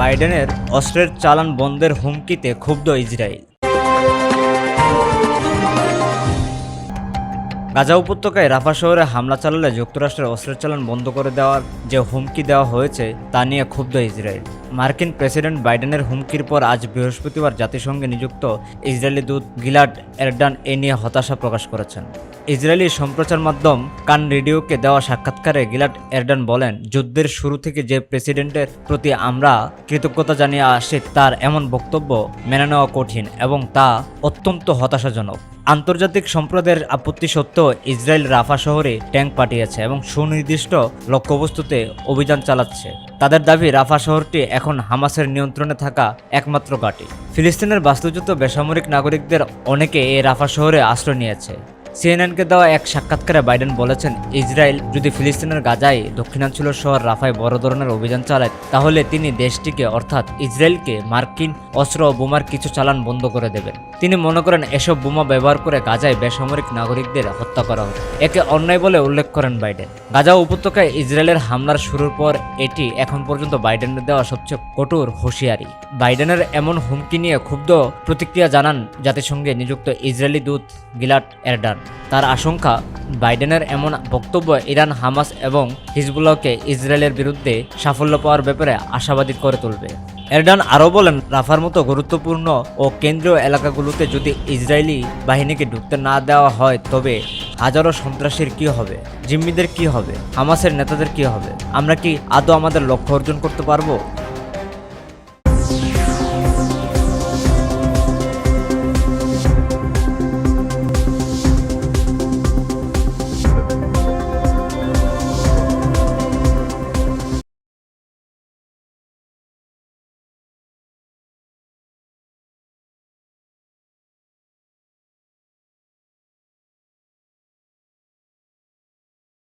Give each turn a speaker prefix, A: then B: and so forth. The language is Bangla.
A: বাইডেনের অস্ত্রের চালান বন্ধের হুমকিতে ক্ষুব্ধ ইসরায়েল। গাজা উপত্যকায় রাফা শহরে হামলা চালালে যুক্তরাষ্ট্রের অস্ত্রের চালান বন্ধ করে দেওয়ার যে হুমকি দেওয়া হয়েছে, তা নিয়ে ক্ষুব্ধ ইসরায়েল। মার্কিন প্রেসিডেন্ট বাইডেনের হুমকির পর আজ বৃহস্পতিবার জাতিসংঘে নিযুক্ত ইসরায়েলি দূত গিলাড এরডান এ নিয়ে হতাশা প্রকাশ করেছেন। ইসরায়েলি সম্প্রচার মাধ্যম কান রেডিওকে দেওয়া সাক্ষাৎকারে গিলাট এরডান বলেন, যুদ্ধের শুরু থেকে যে প্রেসিডেন্টের প্রতি আমরা কৃতজ্ঞতা জানিয়ে আসি, তার এমন বক্তব্য মেনে নেওয়া কঠিন এবং তা অত্যন্ত হতাশাজনক। আন্তর্জাতিক সম্প্রদায়ের আপত্তি সত্ত্বেও ইসরায়েল রাফা শহরে ট্যাঙ্ক পাঠিয়েছে এবং সুনির্দিষ্ট লক্ষ্যবস্তুতে অভিযান চালাচ্ছে। তাদের দাবি, রাফা শহরটি এখন হামাসের নিয়ন্ত্রণে থাকা একমাত্র ঘাঁটি। ফিলিস্তিনের বাস্তুচ্যুত বেসামরিক নাগরিকদের অনেকে এই রাফা শহরে আশ্রয় নিয়েছে। সিএনএনকে দেওয়া এক সাক্ষাৎকারে বাইডেন বলেছেন, ইসরায়েল যদি ফিলিস্তিনের গাজায় দক্ষিণাঞ্চল শহর রাফায় বড় ধরনের অভিযান চালায়, তাহলে তিনি দেশটিকে, অর্থাৎ ইসরায়েলকে মার্কিন অস্ত্র ও বোমার কিছু চালান বন্ধ করে দেবেন। তিনি মনে করেন এসব বোমা ব্যবহার করে গাজায় বেসামরিক নাগরিকদের হত্যা করা হবে একে অন্যায় বলে উল্লেখ করেন বাইডেন। গাজা উপত্যকায় ইসরায়েলের হামলার শুরুর পর এটি এখন পর্যন্ত বাইডেনের দেওয়া সবচেয়ে কঠোর হুঁশিয়ারি। বাইডেনের এমন হুমকি নিয়ে ক্ষুব্ধ প্রতিক্রিয়া জানান জাতিসংঘে নিযুক্ত ইসরায়েলি দূত গিলাট এরডান। তার আশঙ্কা, বাইডেনের এমন বক্তব্য ইরান, হামাস এবং হিজবুল্লাহকে ইসরায়েলের বিরুদ্ধে সাফল্য পাওয়ার ব্যাপারে আশাবাদী করে তুলবে। এরডান আরও বলেন, রাফার মতো গুরুত্বপূর্ণ ও কেন্দ্রীয় এলাকাগুলোতে যদি ইসরায়েলি বাহিনীকে ঢুকতে না দেওয়া হয়, তবে হাজারো সন্ত্রাসীর কি হবে? জিম্মিদের কি হবে? হামাসের নেতাদের কি হবে? আমরা কি আদৌ আমাদের লক্ষ্য অর্জন করতে পারব?